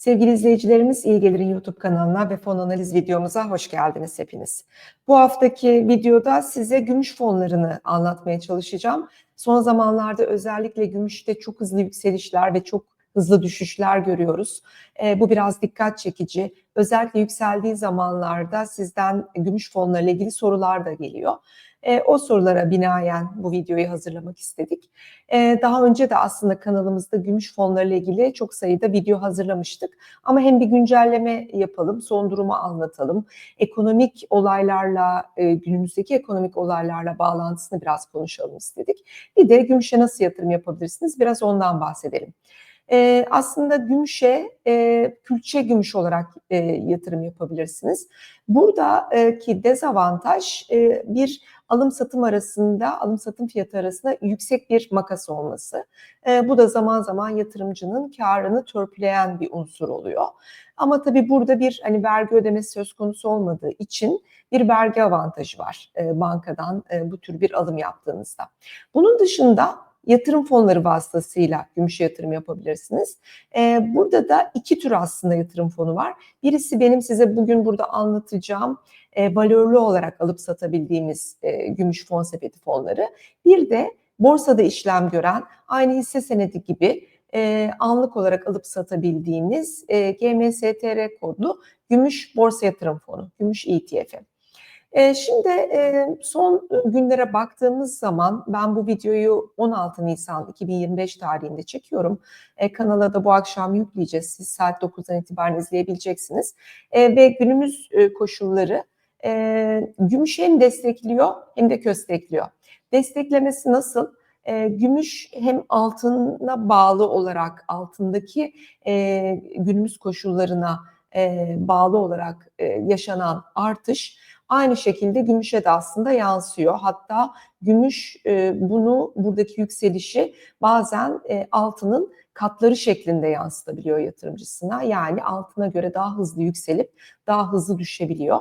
Sevgili izleyicilerimiz İyi Gelir'in YouTube kanalına ve fon analiz videomuza hoş geldiniz hepiniz. Bu haftaki videoda size gümüş fonlarını anlatmaya çalışacağım. Son zamanlarda özellikle gümüşte çok hızlı yükselişler ve çok hızlı düşüşler görüyoruz. E, bu biraz dikkat çekici. Özellikle yükseldiği zamanlarda sizden gümüş fonlarıyla ilgili sorular da geliyor. E, o sorulara binaen bu videoyu hazırlamak istedik. E, daha önce de aslında kanalımızda gümüş fonlarıyla ilgili çok sayıda video hazırlamıştık. Ama hem bir güncelleme yapalım, son durumu anlatalım. Ekonomik olaylarla, e, günümüzdeki ekonomik olaylarla bağlantısını biraz konuşalım istedik. Bir de gümüşe nasıl yatırım yapabilirsiniz biraz ondan bahsedelim. E, aslında gümüşe e, külçe gümüş olarak e, yatırım yapabilirsiniz. Buradaki dezavantaj e, bir alım satım arasında, alım satım fiyatı arasında yüksek bir makas olması. E, bu da zaman zaman yatırımcının karını törpüleyen bir unsur oluyor. Ama tabii burada bir hani vergi ödemesi söz konusu olmadığı için bir vergi avantajı var e, bankadan e, bu tür bir alım yaptığınızda. Bunun dışında yatırım fonları vasıtasıyla gümüşe yatırım yapabilirsiniz. Ee, burada da iki tür aslında yatırım fonu var. Birisi benim size bugün burada anlatacağım e, valörlü olarak alıp satabildiğimiz e, gümüş fon sepeti fonları. Bir de borsada işlem gören aynı hisse senedi gibi e, anlık olarak alıp satabildiğiniz e, GMSTR kodlu gümüş borsa yatırım fonu, gümüş ETF'i. E, şimdi e, son günlere baktığımız zaman ben bu videoyu 16 Nisan 2025 tarihinde çekiyorum. E, kanala da bu akşam yükleyeceğiz. Siz saat 9'dan itibaren izleyebileceksiniz. E, ve günümüz e, koşulları gümüş hem destekliyor hem de köstekliyor. Desteklemesi nasıl? Gümüş hem altına bağlı olarak altındaki günümüz koşullarına bağlı olarak yaşanan artış aynı şekilde gümüşe de aslında yansıyor. Hatta gümüş e, bunu buradaki yükselişi bazen e, altının katları şeklinde yansıtabiliyor yatırımcısına. Yani altına göre daha hızlı yükselip daha hızlı düşebiliyor.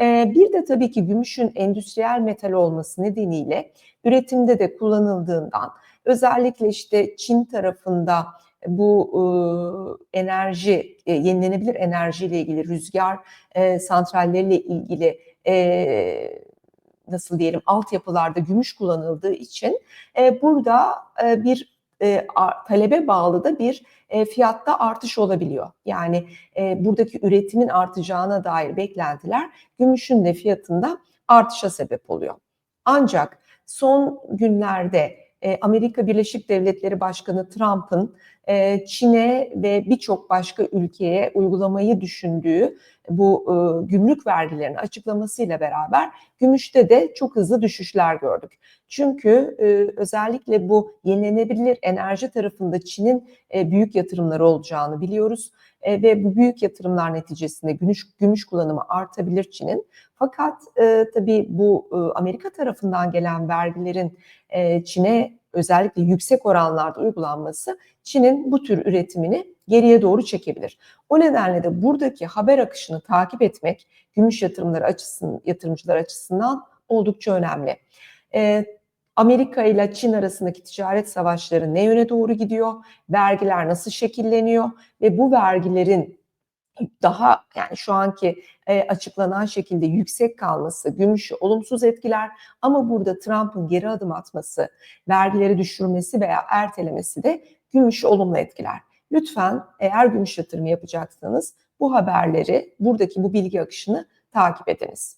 E, bir de tabii ki gümüşün endüstriyel metal olması nedeniyle üretimde de kullanıldığından özellikle işte Çin tarafında bu e, enerji, e, yenilenebilir enerjiyle ilgili rüzgar e, santralleriyle ilgili e, nasıl diyelim altyapılarda gümüş kullanıldığı için e, burada e, bir e, talebe bağlı da bir e, fiyatta artış olabiliyor. Yani e, buradaki üretimin artacağına dair beklentiler gümüşün de fiyatında artışa sebep oluyor. Ancak son günlerde e, Amerika Birleşik Devletleri Başkanı Trump'ın e, Çin'e ve birçok başka ülkeye uygulamayı düşündüğü bu e, gümrük vergilerini açıklamasıyla beraber gümüşte de çok hızlı düşüşler gördük. Çünkü özellikle bu yenilenebilir enerji tarafında Çin'in büyük yatırımları olacağını biliyoruz ve bu büyük yatırımlar neticesinde gümüş, gümüş kullanımı artabilir Çin'in. Fakat tabii bu Amerika tarafından gelen vergilerin Çin'e özellikle yüksek oranlarda uygulanması Çin'in bu tür üretimini geriye doğru çekebilir. O nedenle de buradaki haber akışını takip etmek gümüş yatırımları açısından, yatırımcılar açısından oldukça önemli. Ee, Amerika ile Çin arasındaki ticaret savaşları ne yöne doğru gidiyor? Vergiler nasıl şekilleniyor? Ve bu vergilerin daha yani şu anki e, açıklanan şekilde yüksek kalması gümüşü olumsuz etkiler ama burada Trump'ın geri adım atması, vergileri düşürmesi veya ertelemesi de gümüşü olumlu etkiler. Lütfen eğer gümüş yatırımı yapacaksanız bu haberleri, buradaki bu bilgi akışını takip ediniz.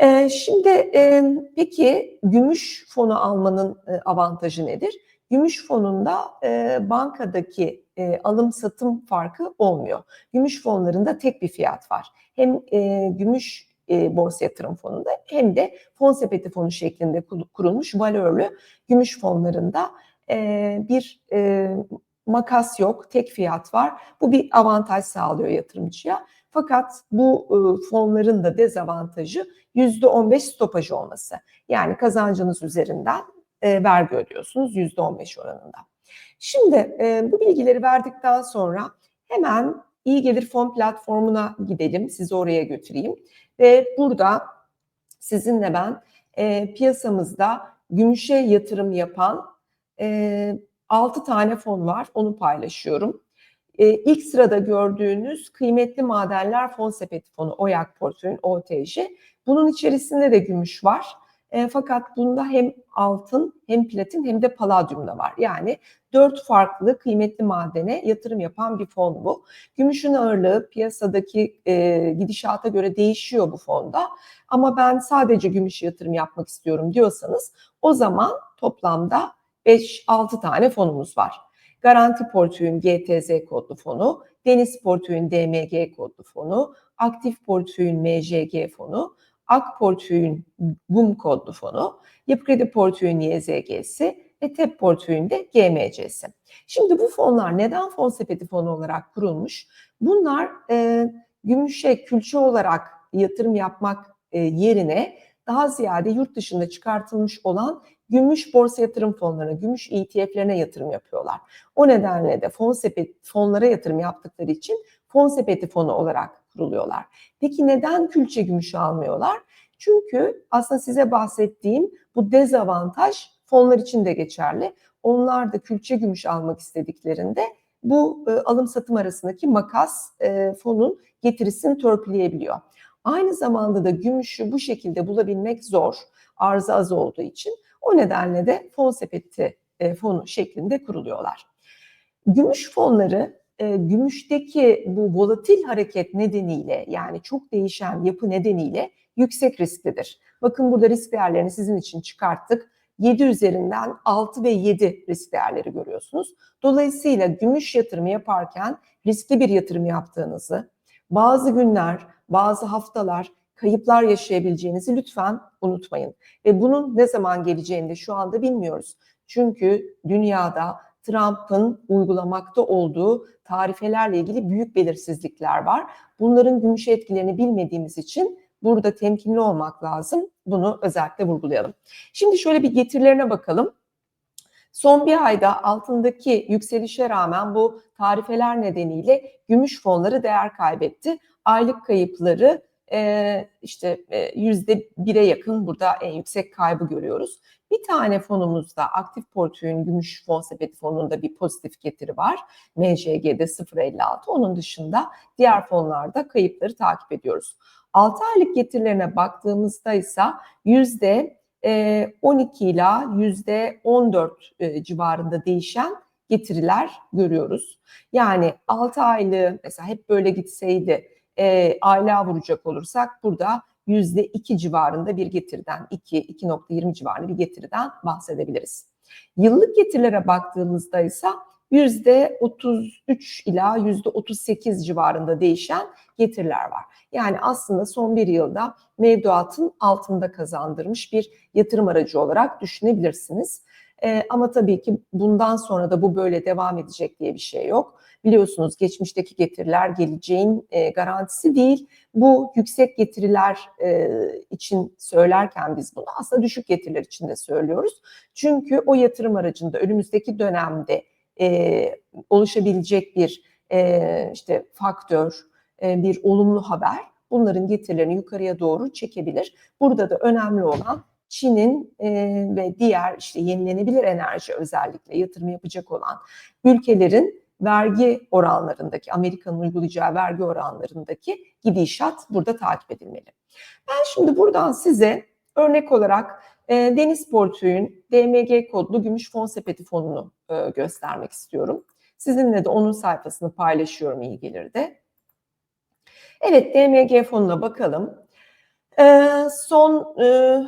Ee, şimdi e, peki gümüş fonu almanın e, avantajı nedir? Gümüş fonunda e, bankadaki e, alım satım farkı olmuyor. Gümüş fonlarında tek bir fiyat var. Hem e, gümüş e, borsa yatırım fonunda hem de fon sepeti fonu şeklinde kurulmuş valörlü gümüş fonlarında e, bir e, makas yok, tek fiyat var. Bu bir avantaj sağlıyor yatırımcıya. Fakat bu e, fonların da dezavantajı %15 stopaj olması. Yani kazancınız üzerinden e, vergi ödüyorsunuz %15 oranında. Şimdi e, bu bilgileri verdikten sonra hemen iyi gelir fon platformuna gidelim. Sizi oraya götüreyim. Ve burada sizinle ben e, piyasamızda gümüşe yatırım yapan e, 6 tane fon var. Onu paylaşıyorum. E, ilk sırada gördüğünüz kıymetli madenler fon sepeti fonu, OYAK portföyün OTJ. Bunun içerisinde de gümüş var. E, fakat bunda hem altın hem platin hem de paladyum da var. Yani dört farklı kıymetli madene yatırım yapan bir fon bu. Gümüşün ağırlığı piyasadaki e, gidişata göre değişiyor bu fonda. Ama ben sadece gümüş yatırım yapmak istiyorum diyorsanız o zaman toplamda 5-6 tane fonumuz var. Garanti Portföyün GTZ kodlu fonu, Deniz Portföyün DMG kodlu fonu, Aktif Portföyün MJG fonu, Ak Portföyün GUM kodlu fonu, Yapı Kredi Portföyün YZG'si ve TEP portföyünde GMC'si. Şimdi bu fonlar neden fon sepeti fonu olarak kurulmuş? Bunlar e, gümüşe külçe olarak yatırım yapmak e, yerine daha ziyade yurt dışında çıkartılmış olan gümüş borsa yatırım fonlarına, gümüş ETF'lerine yatırım yapıyorlar. O nedenle de fon sepeti fonlara yatırım yaptıkları için fon sepeti fonu olarak kuruluyorlar. Peki neden külçe gümüşü almıyorlar? Çünkü aslında size bahsettiğim bu dezavantaj fonlar için de geçerli. Onlar da külçe gümüş almak istediklerinde bu e, alım satım arasındaki makas e, fonun getirisini törpüleyebiliyor. Aynı zamanda da gümüşü bu şekilde bulabilmek zor, arzı az olduğu için. O nedenle de fon sepeti e, fonu şeklinde kuruluyorlar. Gümüş fonları e, gümüşteki bu volatil hareket nedeniyle yani çok değişen yapı nedeniyle yüksek risklidir. Bakın burada risk değerlerini sizin için çıkarttık. 7 üzerinden 6 ve 7 risk değerleri görüyorsunuz. Dolayısıyla gümüş yatırımı yaparken riskli bir yatırım yaptığınızı, bazı günler, bazı haftalar kayıplar yaşayabileceğinizi lütfen unutmayın. Ve bunun ne zaman geleceğini de şu anda bilmiyoruz. Çünkü dünyada Trump'ın uygulamakta olduğu tarifelerle ilgili büyük belirsizlikler var. Bunların gümüşe etkilerini bilmediğimiz için burada temkinli olmak lazım. Bunu özellikle vurgulayalım. Şimdi şöyle bir getirilerine bakalım. Son bir ayda altındaki yükselişe rağmen bu tarifeler nedeniyle gümüş fonları değer kaybetti. Aylık kayıpları işte yüzde bire yakın burada en yüksek kaybı görüyoruz. Bir tane fonumuzda aktif portföyün gümüş fon sepeti fonunda bir pozitif getiri var. MJG'de 0.56. Onun dışında diğer fonlarda kayıpları takip ediyoruz. 6 aylık getirilerine baktığımızda ise yüzde 12 ila yüzde 14 civarında değişen getiriler görüyoruz. Yani 6 aylığı mesela hep böyle gitseydi e, aylığa vuracak olursak burada yüzde iki civarında bir getiriden 2 2.20 civarında bir getiriden bahsedebiliriz. Yıllık getirilere baktığımızda ise yüzde 33 ila yüzde 38 civarında değişen getiriler var. Yani aslında son bir yılda mevduatın altında kazandırmış bir yatırım aracı olarak düşünebilirsiniz. Ee, ama tabii ki bundan sonra da bu böyle devam edecek diye bir şey yok. Biliyorsunuz geçmişteki getiriler geleceğin e, garantisi değil. Bu yüksek getiriler e, için söylerken biz bunu aslında düşük getiriler için de söylüyoruz. Çünkü o yatırım aracında önümüzdeki dönemde e, oluşabilecek bir e, işte faktör, e, bir olumlu haber bunların getirilerini yukarıya doğru çekebilir. Burada da önemli olan Çin'in e, ve diğer işte yenilenebilir enerji özellikle yatırım yapacak olan ülkelerin vergi oranlarındaki, Amerika'nın uygulayacağı vergi oranlarındaki gidişat burada takip edilmeli. Ben şimdi buradan size örnek olarak e, Deniz Portföy'ün DMG kodlu gümüş fon sepeti fonunu e, göstermek istiyorum. Sizinle de onun sayfasını paylaşıyorum iyi gelir de. Evet DMG fonuna bakalım. E, son e,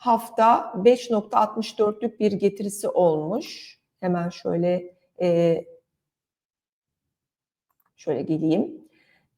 hafta 5.64'lük bir getirisi olmuş. Hemen şöyle e, şöyle geleyim.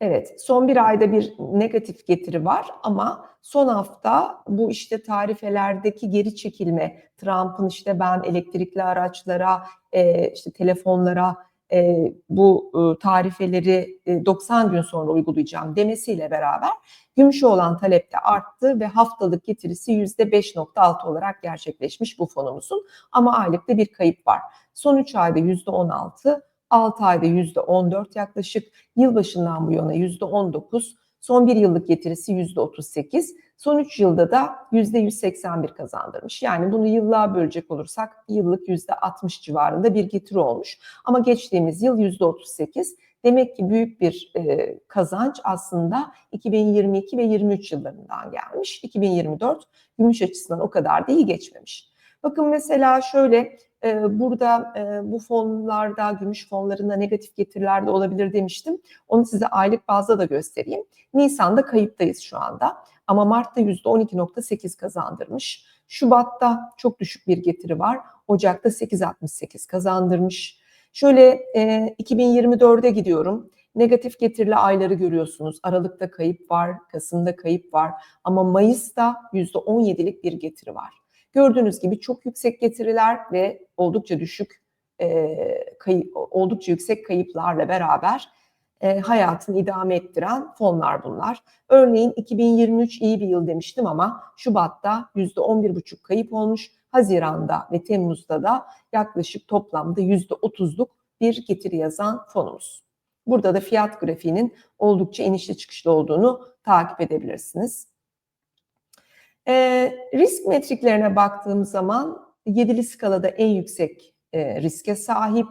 Evet, son bir ayda bir negatif getiri var ama son hafta bu işte tarifelerdeki geri çekilme, Trump'ın işte ben elektrikli araçlara, e, işte telefonlara e, bu e, tarifeleri e, 90 gün sonra uygulayacağım demesiyle beraber gümüşe olan talep de arttı ve haftalık getirisi %5.6 olarak gerçekleşmiş bu fonumuzun. Ama aylıkta bir kayıp var. Son 3 ayda %16, 6 ayda %14 yaklaşık, yılbaşından bu yana %19, son bir yıllık getirisi %38, Son 3 yılda da %181 kazandırmış. Yani bunu yıllığa bölecek olursak yıllık %60 civarında bir getiri olmuş. Ama geçtiğimiz yıl %38. Demek ki büyük bir e, kazanç aslında 2022 ve 23 yıllarından gelmiş. 2024 gümüş açısından o kadar da iyi geçmemiş. Bakın mesela şöyle e, burada e, bu fonlarda, gümüş fonlarında negatif getiriler de olabilir demiştim. Onu size aylık bazda da göstereyim. Nisan'da kayıptayız şu anda. Ama Mart'ta %12.8 kazandırmış. Şubat'ta çok düşük bir getiri var. Ocak'ta 8.68 kazandırmış. Şöyle e, 2024'e gidiyorum. Negatif getirili ayları görüyorsunuz. Aralık'ta kayıp var, Kasım'da kayıp var. Ama Mayıs'ta %17'lik bir getiri var. Gördüğünüz gibi çok yüksek getiriler ve oldukça düşük e, kayıp, oldukça yüksek kayıplarla beraber e, hayatını idame ettiren fonlar bunlar. Örneğin 2023 iyi bir yıl demiştim ama Şubat'ta %11,5 kayıp olmuş. Haziran'da ve Temmuz'da da yaklaşık toplamda %30'luk bir getiri yazan fonumuz. Burada da fiyat grafiğinin oldukça inişli çıkışlı olduğunu takip edebilirsiniz. E, risk metriklerine baktığım zaman yedili skalada en yüksek e, riske sahip.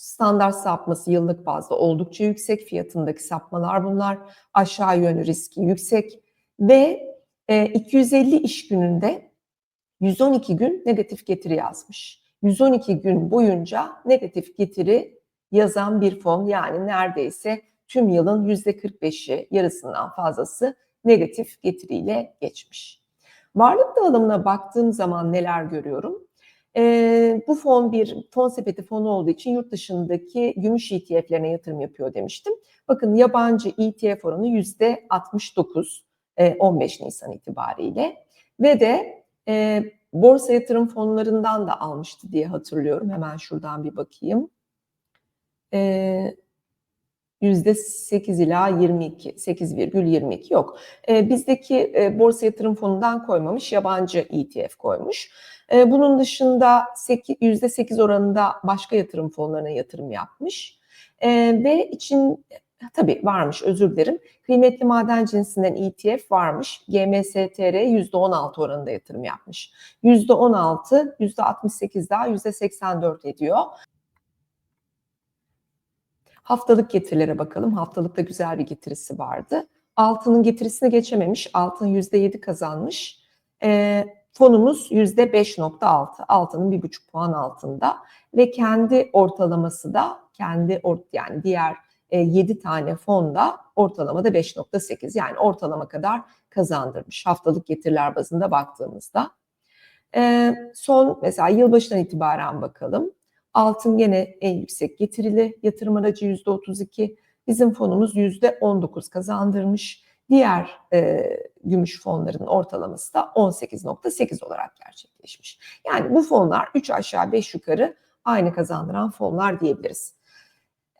Standart sapması yıllık bazda oldukça yüksek. Fiyatındaki sapmalar bunlar. Aşağı yönlü riski yüksek. Ve e, 250 iş gününde 112 gün negatif getiri yazmış. 112 gün boyunca negatif getiri yazan bir fon yani neredeyse tüm yılın %45'i yarısından fazlası negatif getiriyle geçmiş. Varlık dağılımına baktığım zaman neler görüyorum? E, bu fon bir fon sepeti fonu olduğu için yurt dışındaki gümüş ETF'lerine yatırım yapıyor demiştim. Bakın yabancı ETF oranı yüzde 69 e, 15 Nisan itibariyle ve de e, borsa yatırım fonlarından da almıştı diye hatırlıyorum. Hemen şuradan bir bakayım. E, %8 ila 22, 8,22 yok. E, bizdeki e, borsa yatırım fonundan koymamış, yabancı ETF koymuş. E, bunun dışında 8, %8 oranında başka yatırım fonlarına yatırım yapmış. E, ve için tabii varmış özür dilerim. Kıymetli maden cinsinden ETF varmış. GMSTR %16 oranında yatırım yapmış. %16, %68 daha %84 ediyor. Haftalık getirilere bakalım. Haftalıkta güzel bir getirisi vardı. Altının getirisini geçememiş. Altın %7 kazanmış. E, fonumuz %5.6. Altının bir buçuk puan altında. Ve kendi ortalaması da kendi ort yani diğer e, 7 tane fonda ortalamada 5.8 yani ortalama kadar kazandırmış haftalık getiriler bazında baktığımızda. E, son mesela yılbaşından itibaren bakalım. Altın gene en yüksek getirili yatırım aracı %32. Bizim fonumuz %19 kazandırmış. Diğer e, gümüş fonların ortalaması da 18.8 olarak gerçekleşmiş. Yani bu fonlar 3 aşağı 5 yukarı aynı kazandıran fonlar diyebiliriz.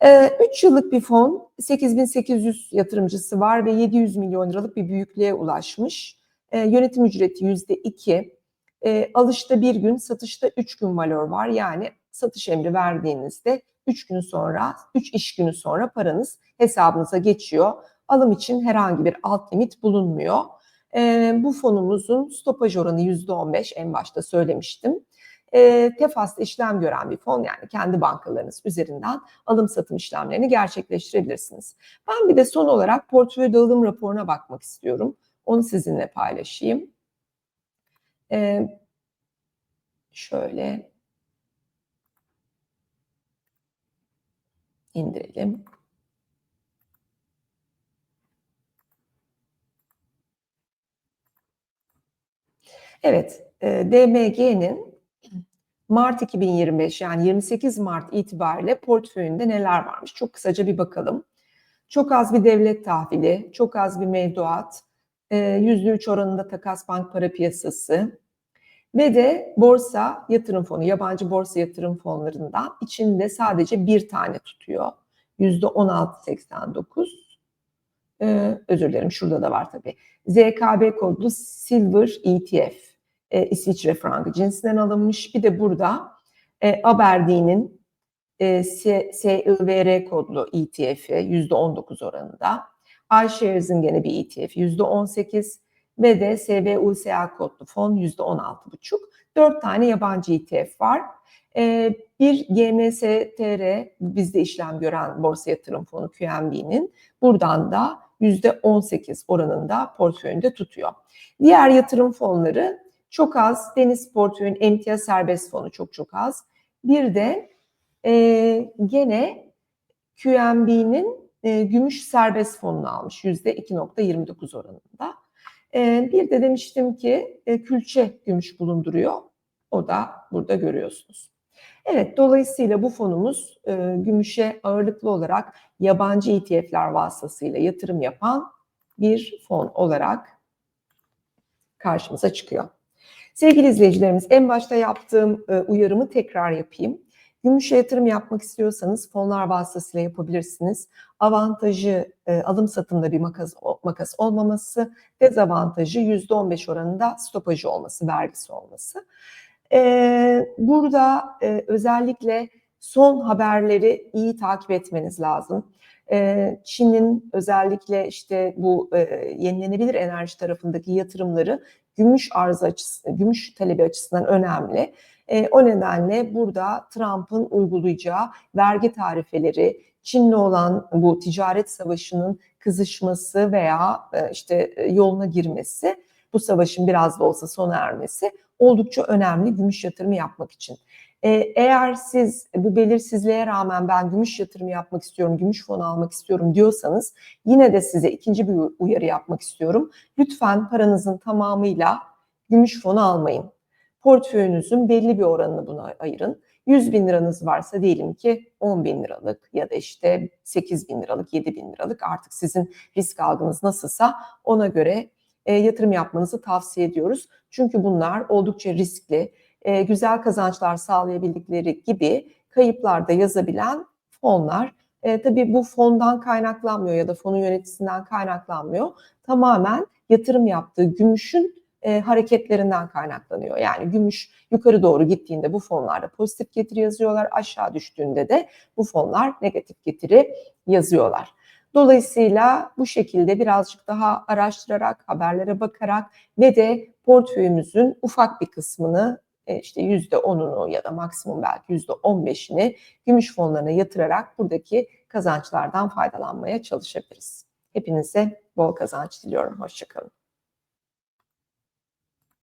3 e, yıllık bir fon, 8800 yatırımcısı var ve 700 milyon liralık bir büyüklüğe ulaşmış. E, yönetim ücreti %2, e, alışta bir gün, satışta 3 gün valör var. Yani satış emri verdiğinizde 3 gün sonra, 3 iş günü sonra paranız hesabınıza geçiyor. Alım için herhangi bir alt limit bulunmuyor. E, bu fonumuzun stopaj oranı %15 en başta söylemiştim. E, tefaslı işlem gören bir fon yani kendi bankalarınız üzerinden alım satım işlemlerini gerçekleştirebilirsiniz. Ben bir de son olarak portföy dağılım raporuna bakmak istiyorum. Onu sizinle paylaşayım. E, şöyle indirelim. Evet, e, DMG'nin Mart 2025 yani 28 Mart itibariyle portföyünde neler varmış? Çok kısaca bir bakalım. Çok az bir devlet tahvili, çok az bir mevduat, %3 e, oranında takas bank para piyasası, ve de borsa yatırım fonu, yabancı borsa yatırım fonlarından içinde sadece bir tane tutuyor. Yüzde 16.89. Ee, özür dilerim şurada da var tabii. ZKB kodlu Silver ETF. E, İsviçre frangı cinsinden alınmış. Bir de burada e, Aberdeen'in e, SIVR kodlu ETF'i %19 oranında. iShares'in gene bir ETF %18 ve de SBUSA kodlu fon %16,5. 4 tane yabancı ETF var. Ee, bir GMSTR, bizde işlem gören borsa yatırım fonu QNB'nin buradan da %18 oranında portföyünde tutuyor. Diğer yatırım fonları çok az. Deniz portföyün emtia serbest fonu çok çok az. Bir de e, gene QNB'nin e, gümüş serbest fonunu almış %2.29 oranında. E, bir de demiştim ki e, külçe gümüş bulunduruyor. O da burada görüyorsunuz. Evet, dolayısıyla bu fonumuz e, gümüşe ağırlıklı olarak yabancı ETF'ler vasıtasıyla yatırım yapan bir fon olarak karşımıza çıkıyor. Sevgili izleyicilerimiz, en başta yaptığım e, uyarımı tekrar yapayım. Gümüşe yatırım yapmak istiyorsanız fonlar vasıtasıyla yapabilirsiniz. Avantajı e, alım satımda bir makas, makas olmaması, dezavantajı %15 oranında stopajı olması, vergisi olması. E, burada e, özellikle son haberleri iyi takip etmeniz lazım. E, Çin'in özellikle işte bu e, yenilenebilir enerji tarafındaki yatırımları gümüş arzı açısından, gümüş talebi açısından önemli. E, o nedenle burada Trump'ın uygulayacağı vergi tarifeleri, Çin'le olan bu ticaret savaşının kızışması veya e, işte e, yoluna girmesi, bu savaşın biraz da olsa sona ermesi oldukça önemli gümüş yatırımı yapmak için. E, eğer siz bu belirsizliğe rağmen ben gümüş yatırımı yapmak istiyorum, gümüş fonu almak istiyorum diyorsanız yine de size ikinci bir uyarı yapmak istiyorum. Lütfen paranızın tamamıyla gümüş fonu almayın portföyünüzün belli bir oranını buna ayırın. 100 bin liranız varsa diyelim ki 10 bin liralık ya da işte 8 bin liralık, 7 bin liralık artık sizin risk algınız nasılsa ona göre e, yatırım yapmanızı tavsiye ediyoruz. Çünkü bunlar oldukça riskli, e, güzel kazançlar sağlayabildikleri gibi kayıplar da yazabilen fonlar. E, tabii bu fondan kaynaklanmıyor ya da fonun yöneticisinden kaynaklanmıyor. Tamamen yatırım yaptığı gümüşün e, hareketlerinden kaynaklanıyor. Yani gümüş yukarı doğru gittiğinde bu fonlarda pozitif getiri yazıyorlar, aşağı düştüğünde de bu fonlar negatif getiri yazıyorlar. Dolayısıyla bu şekilde birazcık daha araştırarak, haberlere bakarak ve de portföyümüzün ufak bir kısmını işte yüzde onunu ya da maksimum belki yüzde on beşini gümüş fonlarına yatırarak buradaki kazançlardan faydalanmaya çalışabiliriz. Hepinize bol kazanç diliyorum. Hoşçakalın.